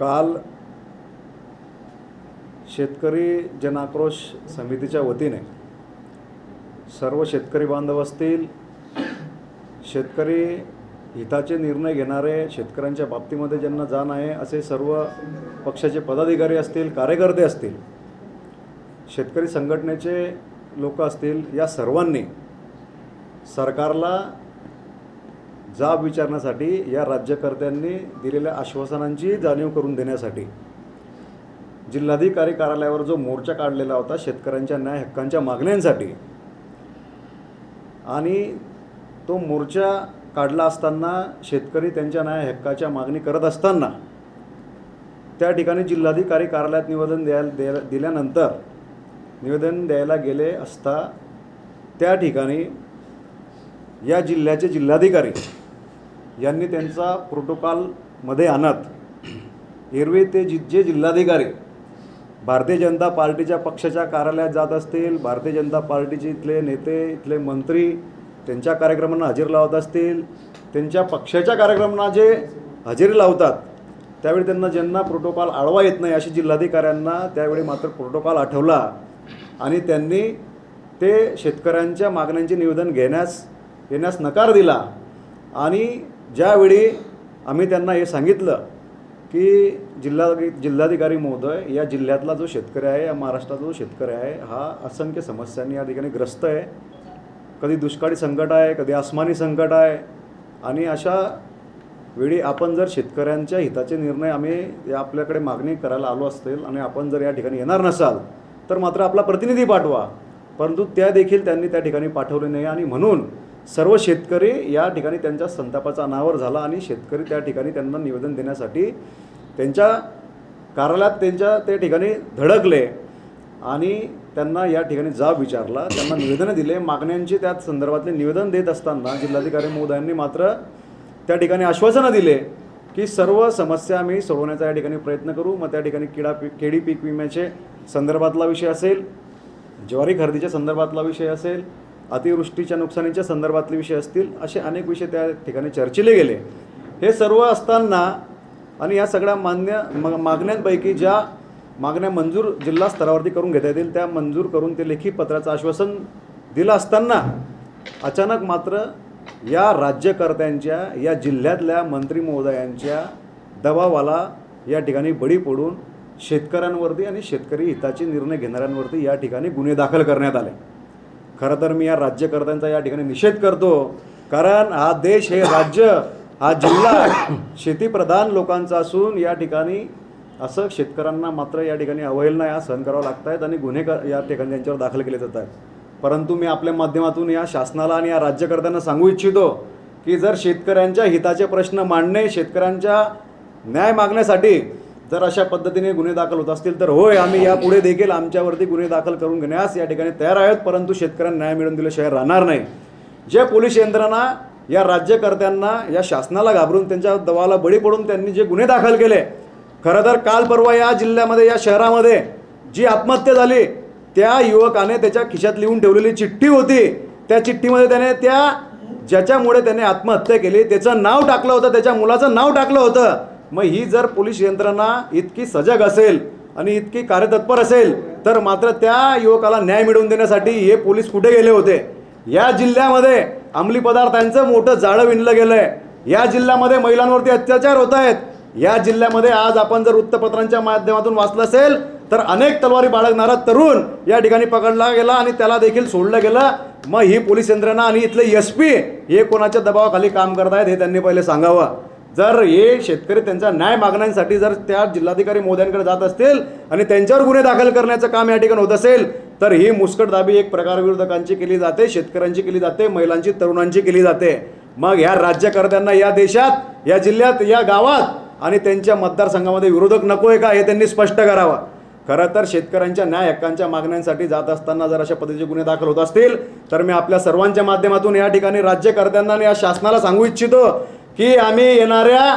काल शेतकरी जनाक्रोश समितीच्या वतीने सर्व शेतकरी बांधव असतील शेतकरी हिताचे निर्णय घेणारे शेतकऱ्यांच्या बाबतीमध्ये ज्यांना जाण आहे असे सर्व पक्षाचे पदाधिकारी असतील कार्यकर्ते असतील शेतकरी संघटनेचे लोक असतील या सर्वांनी सरकारला जाब विचारण्यासाठी या राज्यकर्त्यांनी दिलेल्या आश्वासनांची जाणीव करून देण्यासाठी जिल्हाधिकारी कार्यालयावर जो मोर्चा काढलेला होता शेतकऱ्यांच्या न्याय हक्कांच्या मागण्यांसाठी आणि तो मोर्चा काढला असताना शेतकरी त्यांच्या न्याय हक्काच्या मागणी करत असताना त्या ठिकाणी जिल्हाधिकारी कार्यालयात निवेदन द्यायला द्यायला दिल्यानंतर निवेदन द्यायला गेले असता त्या ठिकाणी या जिल्ह्याचे जिल्हाधिकारी यांनी त्यांचा प्रोटोकॉलमध्ये आणत एरवी ते जि जे जिल्हाधिकारी भारतीय जनता पार्टीच्या पक्षाच्या कार्यालयात जात असतील भारतीय जनता पार्टीचे इथले नेते इथले मंत्री त्यांच्या कार्यक्रमांना हजेरी लावत असतील त्यांच्या पक्षाच्या कार्यक्रमांना जे हजेरी लावतात त्यावेळी त्यांना ज्यांना प्रोटोकॉल आळवा येत नाही अशी जिल्हाधिकाऱ्यांना त्यावेळी मात्र प्रोटोकॉल आठवला आणि त्यांनी ते शेतकऱ्यांच्या मागण्यांचे निवेदन घेण्यास येण्यास नकार दिला आणि ज्यावेळी आम्ही त्यांना हे सांगितलं की जिल्हा जिल्हाधिकारी महोदय या जिल्ह्यातला जो शेतकरी आहे या महाराष्ट्रातला जो शेतकरी आहे हा असंख्य समस्यांनी या ठिकाणी ग्रस्त आहे. कधी दुष्काळी संकट आहे कधी आसमानी संकट आहे आणि अशा वेळी आपण जर शेतकऱ्यांच्या हिताचे निर्णय आम्ही या आपल्याकडे मागणी करायला आलो असतील आणि आपण जर या ठिकाणी येणार नसाल तर मात्र आपला प्रतिनिधी पाठवा. परंतु त्या देखील त्यांनी त्या ठिकाणी पाठवले नाही आणि म्हणून सर्व शेतकरी या ठिकाणी त्यांच्या संतापाचा अनावर झाला आणि शेतकरी त्या ठिकाणी त्यांना निवेदन देण्यासाठी त्यांच्या कार्यालयात त्यांच्या त्या ठिकाणी धडकले आणि त्यांना या ठिकाणी जाब विचारला. त्यांना निवेदनं दिले. मागण्यांची त्या संदर्भातले निवेदन देत असताना जिल्हाधिकारी महोदयांनी मात्र त्या ठिकाणी आश्वासनं दिले की सर्व समस्या आम्ही सोडवण्याचा या ठिकाणी प्रयत्न करू. मग त्या ठिकाणी किडा पीक केळी पीक विम्याचे संदर्भातला विषय असेल ज्वारी खरेदीच्या संदर्भातला विषय असेल अतिवृष्टीच्या नुकसानीच्या संदर्भातले विषय असतील असे अनेक विषय त्या ठिकाणी चर्चिले गेले. हे सर्व असताना आणि या सगळ्या मान्य मागण्यांपैकी ज्या मागण्या मंजूर जिल्हा स्तरावरती करून घेता येतील त्या मंजूर करून ते लेखी पत्राचं आश्वासन दिलं असताना अचानक मात्र या राज्यकर्त्यांच्या या जिल्ह्यातल्या मंत्री महोदयांच्या दबावाला या ठिकाणी बळी पडून शेतकऱ्यांवरती आणि शेतकरी हिताचे निर्णय घेणाऱ्यांवरती या ठिकाणी गुन्हे दाखल करण्यात आले. खरं तर मी या राज्यकर्त्यांचा या ठिकाणी निषेध करतो. कारण हा देश हे राज्य हा जिल्हा शेतीप्रधान लोकांचा असून या ठिकाणी असं शेतकऱ्यांना मात्र या ठिकाणी अवहेलना या सहन करावं लागत आहेत आणि गुन्हे या ठिकाणी त्यांच्यावर दाखल केले जात आहेत परंतु मी आपल्या माध्यमातून या शासनाला आणि या राज्यकर्त्यांना सांगू इच्छितो की जर शेतकऱ्यांच्या हिताचे प्रश्न मांडणे शेतकऱ्यांच्या न्याय मागण्यासाठी जर अशा पद्धतीने गुन्हे दाखल होत असतील तर होय आम्ही यापुढे देखील आमच्यावरती गुन्हे दाखल करून घेण्यास या ठिकाणी तयार आहोत परंतु शेतकऱ्यांना न्याय मिळवून दिल्याशिवाय राहणार नाही. जे पोलीस यंत्रणा या राज्यकर्त्यांना या शासनाला घाबरून त्यांच्या दबावाला बळी पडून त्यांनी जे गुन्हे दाखल केले खरं तर काल परवा या जिल्ह्यामध्ये या शहरामध्ये जी आत्महत्या झाली त्या युवकाने त्याच्या खिशात लिहून ठेवलेली चिठ्ठी होती. त्या चिठ्ठीमध्ये त्याने त्या ज्याच्यामुळे त्याने आत्महत्या केली त्याचं नाव टाकलं होतं त्याच्या मुलाचं नाव टाकलं होतं. मग ही जर पोलीस यंत्रणा इतकी सजग असेल आणि इतकी कार्यतत्पर असेल तर मात्र त्या युवकाला न्याय मिळवून देण्यासाठी हे पोलीस कुठे गेले होते? या जिल्ह्यामध्ये अंमली पदार्थांचं मोठं जाळं विणलं गेलंय. या जिल्ह्यामध्ये महिलांवरती अत्याचार होत आहेत. या जिल्ह्यामध्ये आज आपण जर वृत्तपत्रांच्या माध्यमातून वाचलं असेल तर अनेक तलवारी बाळगणारा तरुण या ठिकाणी पकडला गेला आणि त्याला देखील सोडलं गेलं. मग ही पोलीस यंत्रणा आणि इथले एस पी हे कोणाच्या दबावाखाली काम करत आहेत हे त्यांनी पहिले सांगावं. जर हे शेतकरी त्यांचा न्याय मागण्यांसाठी जर त्या जिल्हाधिकारी मोद्यांकडे जात असतील आणि त्यांच्यावर गुन्हे दाखल करण्याचं काम या ठिकाणी होत असेल तर ही मुस्कटदाबी एक प्रकार विरोधकांची केली जाते शेतकऱ्यांची केली जाते महिलांची तरुणांची केली जाते. मग ह्या राज्यकर्त्यांना या देशात या जिल्ह्यात या गावात आणि त्यांच्या मतदारसंघामध्ये विरोधक नको आहे का हे त्यांनी स्पष्ट करावं. खरं तर शेतकऱ्यांच्या न्याय हक्कांच्या मागण्यांसाठी जात असताना जर अशा पद्धतीचे गुन्हे दाखल होत असतील तर मी आपल्या सर्वांच्या माध्यमातून या ठिकाणी राज्यकर्त्यांना आणि या शासनाला सांगू इच्छितो की आम्ही येणाऱ्या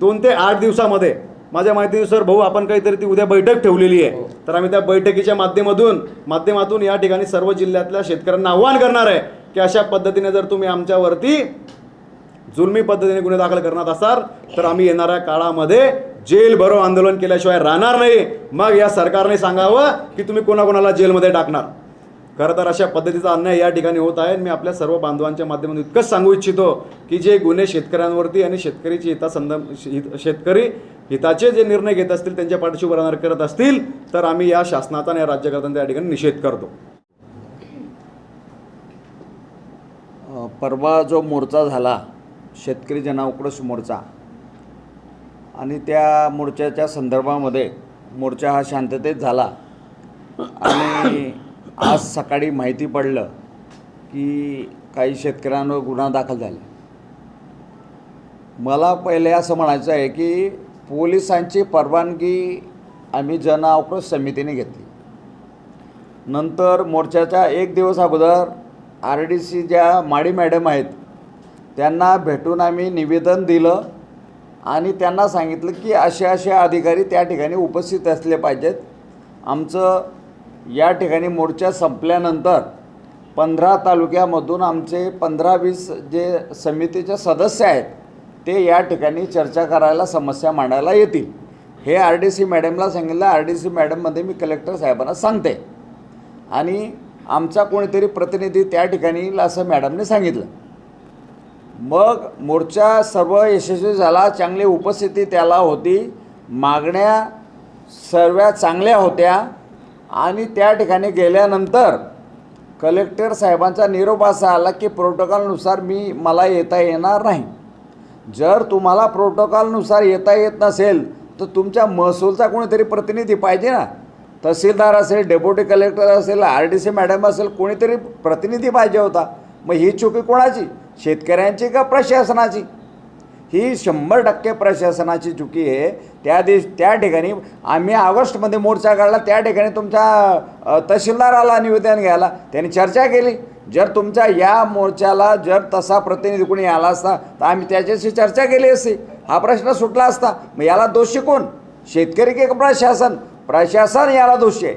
दोन ते आठ दिवसामध्ये माझ्या माहितीनुसार भाऊ आपण काहीतरी ती उद्या बैठक ठेवलेली आहे. तर आम्ही त्या बैठकीच्या माध्यमातून माध्यमातून या ठिकाणी सर्व जिल्ह्यातल्या शेतकऱ्यांना आव्हान करणार आहे की अशा पद्धतीने जर तुम्ही आमच्यावरती जुलमी पद्धतीने गुन्हे दाखल करणार असाल तर आम्ही येणाऱ्या काळामध्ये जेल भरो आंदोलन केल्याशिवाय राहणार नाही. मग या सरकारने सांगावं की तुम्ही कोणाकोणाला जेलमध्ये टाकणार? खरं तर अशा पद्धतीचा अन्याय या ठिकाणी होत आहे. मी आपल्या सर्व बांधवांच्या माध्यमातून इतकंच सांगू इच्छितो की जे गुन्हे शेतकऱ्यांवरती आणि शेतकरीची हितासंद हित- शेतकरी हिताचे जे निर्णय घेत असतील त्यांच्या पाठीशी उभं राहणार करत असतील तर आम्ही या शासनाचा आणि या राज्यकर्त्यांचा या ठिकाणी निषेध करतो. परवा जो मोर्चा झाला शेतकरी जनाक्रोश मोर्चा आणि त्या मोर्चाच्या संदर्भामध्ये मोर्चा हा शांततेत झाला. आणि आज सकाळी माहिती पडलं की काही शेतकऱ्यांवर गुन्हा दाखल झाला. मला पहिले असं म्हणायचं आहे की पोलिसांची परवानगी आम्ही जन आक्रोश समितीने घेतली. नंतर मोर्चाच्या एक दिवस अगोदर आर डी सी ज्या माडी मॅडम आहेत त्यांना भेटून आम्ही निवेदन दिलं आणि त्यांना सांगितलं की असे असे अधिकारी त्या ठिकाणी उपस्थित असले पाहिजेत. आमचं या ठिकाणी मोर्चा संपल्यानंतर पंधरा तालुक्यामधून आमचे पंधरा वीस जे समितीचे सदस्य आहेत ते या ठिकाणी चर्चा करायला समस्या मांडायला येतील. हे आर डी सी मॅडमला सांगितलं आर डी सी मॅडममध्ये मी कलेक्टर साहेबांना सांगते. आणि आमचा कोणीतरी प्रतिनिधी त्या ठिकाणी येईल असं मॅडमने सांगितलं. मग मोर्चा सर्व यशस्वी झाला चांगली उपस्थिती त्याला होती. मागण्या सर्व चांगल्या होत्या. आणि त्या ठिकाणी गेल्यानंतर कलेक्टर साहेबांचा निरोप असा आला की प्रोटोकॉलनुसार मी मला येता येणार नाही. जर तुम्हाला प्रोटोकॉलनुसार येता येत नसेल तर तुमच्या महसूलचा कोणीतरी प्रतिनिधी पाहिजे ना. तहसीलदार असेल डेप्युटी कलेक्टर असेल आर डी सी मॅडम असेल कोणीतरी प्रतिनिधी पाहिजे होता. मग ही चुकी कोणाची? शेतकऱ्यांची का प्रशासनाची? ही शंभर टक्के प्रशासनाची चुकी आहे. त्या दिवस त्या ठिकाणी आम्ही ऑगस्टमध्ये मोर्चा काढला त्या ठिकाणी तुमच्या तहसीलदाराला निवेदन घ्यायला. त्यांनी चर्चा केली. जर तुमच्या या मोर्चाला जर तसा प्रतिनिधी कोणी आला असता तर आम्ही त्याच्याशी चर्चा केली असती. हा प्रश्न सुटला असता. मग याला दोषी कोण? शेतकरी की प्रशासन? प्रशासन याला दोषी आहे.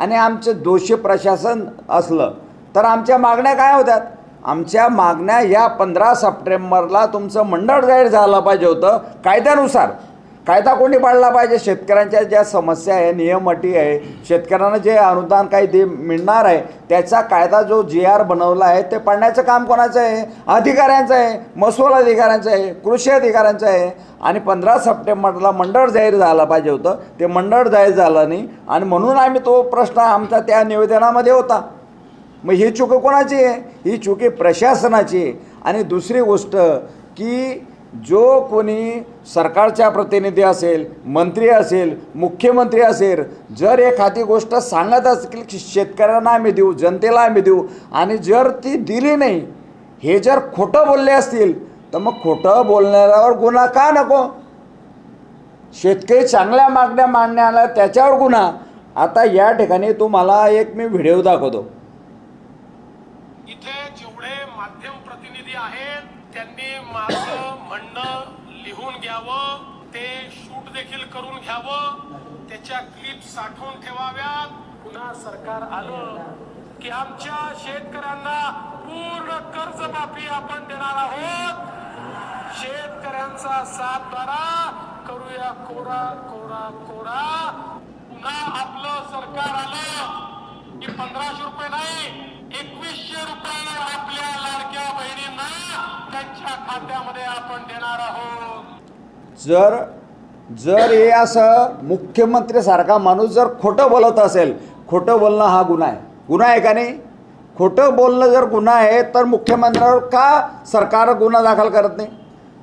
आणि आमचं दोषी प्रशासन असलं तर आमच्या मागण्या काय होत्यात? आमच्या मागण्या या पंधरा सप्टेंबरला तुमचं मंडळ जाहीर झालं पाहिजे होतं कायद्यानुसार. कायदा कोणी पाळला पाहिजे? शेतकऱ्यांच्या ज्या समस्या आहे नियम अटी आहे शेतकऱ्यांना जे अनुदान काही दे मिळणार आहे त्याचा कायदा जो जी आर बनवला आहे ते पाळण्याचं काम कोणाचं आहे? अधिकाऱ्यांचं आहे महसूल अधिकाऱ्यांचं आहे कृषी अधिकाऱ्यांचं आहे. आणि पंधरा सप्टेंबरला मंडळ जाहीर झाला पाहिजे होतं. ते मंडळ जाहीर झालं नाही. आणि म्हणून आम्ही तो प्रश्न आमचा त्या निवेदनामध्ये होता. मग ही चुकं कोणाची आहे? ही चुकी प्रशासनाची आहे. आणि दुसरी गोष्ट की जो कोणी सरकारच्या प्रतिनिधी असेल मंत्री असेल मुख्यमंत्री असेल जर एखादी गोष्ट सांगत असेल की शेतकऱ्यांना आम्ही देऊ जनतेला आम्ही देऊ आणि जर ती दिली नाही हे जर खोटं बोलले असतील तर मग खोटं बोलणाऱ्यावर गुन्हा का नको? शेतकरी चांगल्या मागण्या मांडण्याला त्याच्यावर गुन्हा. आता या ठिकाणी तुम्हाला एक मी व्हिडिओ दाखवतो. इथे जेवढे माध्यम प्रतिनिधी आहेत त्यांनी माझं म्हणणं लिहून घ्यावं ते शूट देखील करून घ्यावं त्याच्या क्लिप साठवून ठेवाव्यात. पुन्हा सरकार आलं की आमच्या शेतकऱ्यांना पूर्ण कर्जमाफी आपण देणार आहोत. शेतकऱ्यांचा साथ द्वारा करूया कोरा कोरा कोरा. पुन्हा आपलं सरकार आलं की पंधराशे रुपये नाही. एकवीसशे रुपये आपल्या लाडक्या बहिणींना त्यांच्या खात्यामध्ये आपण देणार आहोत. जर जर हे असं मुख्यमंत्रीसारखा माणूस जर खोटं बोलत असेल खोटं बोलणं हा गुन्हा आहे. गुन्हा आहे का नाही? खोटं बोलणं जर गुन्हा आहे तर मुख्यमंत्र्यावर का सरकार गुन्हा दाखल करत नाही?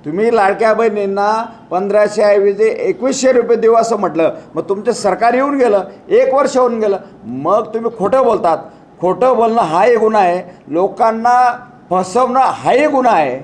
तुम्ही लाडक्या बहिणींना पंधराशे ऐवजी एकवीसशे रुपये देऊ असं म्हटलं मग तुमचं सरकार येऊन गेलं एक वर्ष होऊन गेलं मग तुम्ही खोटं बोलतात. खोटं बोलणं हा एक गुन्हा आहे. लोकांना फसवणं हाही गुन्हा आहे.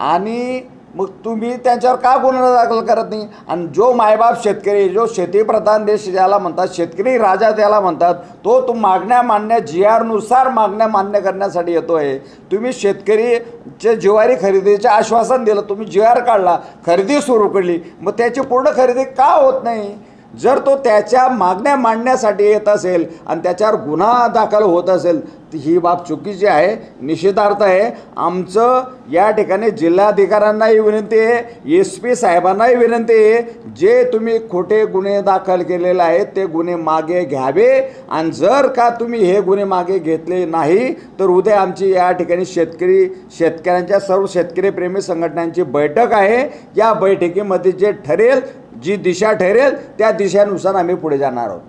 आणि मग तुम्ही त्यांच्यावर का गुन्हा दाखल करत नाही? आणि जो मायबाप शेतकरी जो शेतीप्रधान देश ज्याला म्हणतात शेतकरी राजा त्याला म्हणतात तो तुम मागण्या मान्य जी आरनुसार मागण्या मान्य करण्यासाठी येतो आहे तुम्ही शेतकरीचे जिवारी खरेदीचे आश्वासन दिलं तुम्ही जी आर काढला खरेदी सुरू केली मग त्याची पूर्ण खरेदी का होत नाही? जर तो त्याच्या मागण्या मांडण्यासाठी येत असेल आणि त्याच्यावर गुन्हा दाखल होत असेल ही बाब चुकीची आहे निषेधार्थ आहे. आमचं या ठिकाणी जिल्हाधिकाऱ्यांनाही विनंती आहे एस पी साहेबांनाही विनंती आहे जे तुम्ही खोटे गुन्हे दाखल केलेले आहेत ते गुन्हे मागे घ्यावे. आणि जर का तुम्ही हे गुन्हे मागे घेतले नाही तर उद्या आमची या ठिकाणी शेतकरी शेतकऱ्यांच्या सर्व शेतकरी प्रेमी संघटनांची बैठक आहे. या बैठकीमध्ये जे ठरेल जी दिशा ठरेल त्या दिशेनुसार आम्ही पुढे जाणार आहोत.